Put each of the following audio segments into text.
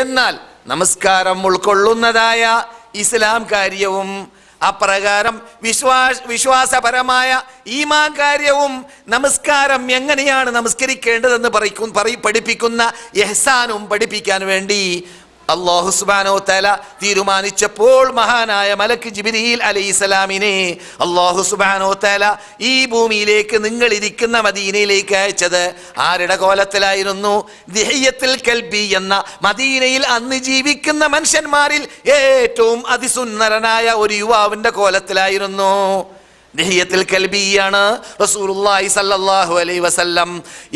എന്നാൽ നമസ്കാരം ഉൾക്കൊള്ളുന്നതായ ഇസ്ലാം കാര്യവും അപ്രകാരം വിശ്വാസ വിശ്വാസപരമായ ഈമാൻ കാര്യവും നമസ്കാരം എങ്ങനെയാണ് നമസ്കരിക്കേണ്ടതെന്ന് പറയും പഠിപ്പിക്കുന്ന എഹ്സാനും പഠിപ്പിക്കാൻ വേണ്ടി അള്ളാഹു സുബാനോ തല തീരുമാനിച്ചപ്പോൾ മഹാനായ മലക്ക് ജിബിരിയിൽ അലൈഹിസ്സലാമിനെ അള്ളാഹു സുബാനോ തല ഈ ഭൂമിയിലേക്ക് നിങ്ങൾ ഇരിക്കുന്ന മദീനയിലേക്ക് അയച്ചത്. ആരുടെ കോലത്തിലായിരുന്നു? ദിഹയ്യത്തിൽ കൽബി എന്ന മദീനയിൽ അന്ന് ജീവിക്കുന്ന മനുഷ്യന്മാരിൽ ഏറ്റവും അതിസുന്ദരനായ ഒരു യുവാവിന്റെ കോലത്തിലായിരുന്നു. ദഹിയത്തിൽ കൽബിയാണ് റസൂലുള്ളാഹി സല്ലല്ലാഹു അലൈഹി വസല്ലം.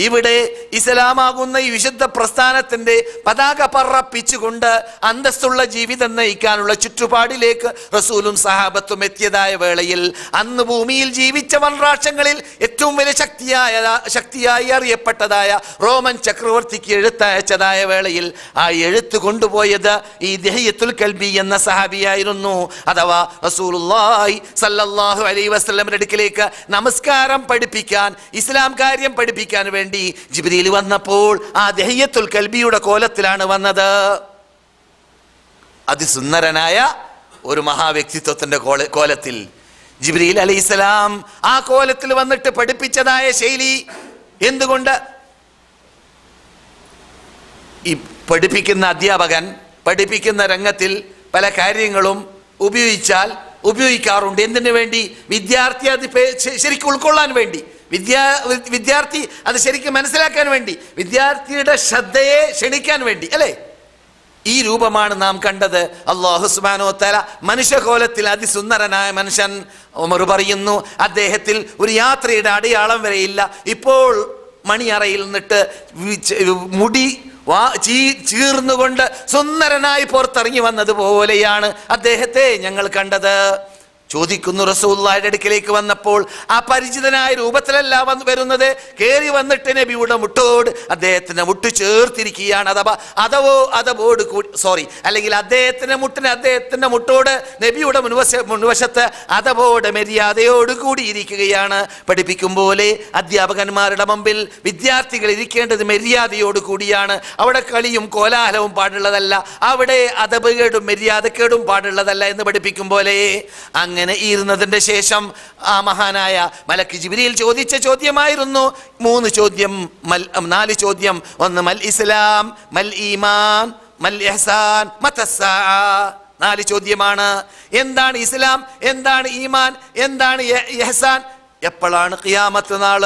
ഇവിടെ ഇസ്ലാമാകുന്ന ഈ വിശുദ്ധ പ്രസ്ഥാനത്തിന്റെ പതാക പറപ്പിച്ചുകൊണ്ട് അന്തസ്സുള്ള ജീവിതം നയിക്കാനുള്ള ചുറ്റുപാടിലേക്ക് റസൂലും സഹാബത്തും എത്തിയതായ വേളയിൽ അന്ന് ഭൂമിയിൽ ജീവിച്ച വൻരാഷ്ട്രങ്ങളിൽ ഏറ്റവും വലിയ ശക്തിയായ ശക്തിയായി അറിയപ്പെട്ടതായ റോമൻ ചക്രവർത്തിക്ക് എഴുത്തയച്ചതായ വേളയിൽ ആ എഴുത്ത് കൊണ്ടുപോയത് ഈ ദഹിയത്തുൽ കൽബി എന്ന സഹാബിയായിരുന്നു. അഥവാ റസൂലുള്ളാഹി സല്ലല്ലാഹു അലൈഹി വസല്ലമയുടെ അടുക്കിലേക്ക് നമസ്കാരം പഠിപ്പിക്കാൻ ഇസ്ലാം കാര്യം പഠിപ്പിക്കാൻ വേണ്ടി ജിബ്രീൽ വന്നപ്പോൾ ആ ദഹിയത്തുൽ കൽബിയുടെ കോലത്തിലാണ് വന്നത്. അതിസുന്ദരനായ ഒരു മഹാവ്യക്തിത്വത്തിന്റെ കോല- കോലത്തിൽ ജിബ്രീൽ അലൈഹിസ്സലാം ആ കോലത്തിൽ വന്നിട്ട് പഠിപ്പിച്ചതായ ശൈലി എന്തുകൊണ്ട്? ഈ പഠിപ്പിക്കുന്ന അധ്യാപകൻ പഠിപ്പിക്കുന്ന രംഗത്തിൽ പല കാര്യങ്ങളും ഉപയോഗിച്ചാൽ ഉപയോഗിക്കാറുണ്ട്. എന്തിനു വേണ്ടി? വിദ്യാർത്ഥി അത് ശരിക്കും ഉൾക്കൊള്ളാൻ വേണ്ടി. വിദ്യാ വിദ്യാർത്ഥി അത് ശരിക്കും മനസ്സിലാക്കാൻ വേണ്ടി. വിദ്യാർത്ഥിയുടെ ശ്രദ്ധയെ ക്ഷണിക്കാൻ വേണ്ടി അല്ലേ? ഈ രൂപമാണ് നാം കണ്ടത്. അള്ളാഹു സുബാനോ തല മനുഷ്യകോലത്തിൽ അതിസുന്ദരനായ മനുഷ്യൻ ഉമർ പറയുന്നു അദ്ദേഹത്തിൽ ഒരു യാത്രയുടെ അടയാളം വരെയില്ല. ഇപ്പോൾ മണിയറയിൽ നിന്നിട്ട് മുടി വാ ചീ ചീർന്നുകൊണ്ട് സുന്ദരനായി പുറത്തിറങ്ങി വന്നതുപോലെയാണ് അദ്ദേഹത്തെ ഞങ്ങൾ കണ്ടത്. ചോദിക്കുന്നു റസൂള്ളായുടെ അടുക്കിലേക്ക് വന്നപ്പോൾ ആ പരിചിതനായ രൂപത്തിലല്ല വന്ന് വരുന്നത്? കയറി വന്നിട്ട് നബിയുടെ മുട്ടോട് അദ്ദേഹത്തിന്റെ മുട്ട് ചേർത്തിരിക്കുകയാണ്. അഥവാ അതവോ അതവോട് കൂടി സോറി അല്ലെങ്കിൽ അദ്ദേഹത്തിന്റെ മുട്ടിന് അദ്ദേഹത്തിന്റെ മുട്ടോട് നബിയുടെ മുൻവശ മുൻവശത്ത് അതവോട് മര്യാദയോട് കൂടിയിരിക്കുകയാണ്. പഠിപ്പിക്കും പോലെ അധ്യാപകന്മാരുടെ മുമ്പിൽ വിദ്യാർത്ഥികൾ ഇരിക്കേണ്ടത് മര്യാദയോട് കൂടിയാണ്. അവിടെ കളിയും കോലാഹലവും പാടുള്ളതല്ല. അവിടെ അതപകേടും മര്യാദക്കേടും പാടുള്ളതല്ല എന്ന് പഠിപ്പിക്കും പോലെ അങ്ങനെ ഇരുന്നതിന്റെ ശേഷം ആ മഹാനായ മലക്ക് ജിബിരിയിൽ ചോദിച്ച ചോദ്യമായിരുന്നു. മൂന്ന് ചോദ്യം മൽ നാല് ചോദ്യം. ഒന്ന് മൽ ഇസ്ലാം മൽ ഈമാൻ മൽ ഇഹ്സാൻ മതസ നാല് ചോദ്യമാണ്. എന്താണ് ഇസ്ലാം? എന്താണ് ഈമാൻ? എന്താണ് ഇഹ്സാൻ? എപ്പോഴാണ് ഖിയാമത്ത് നാൾ?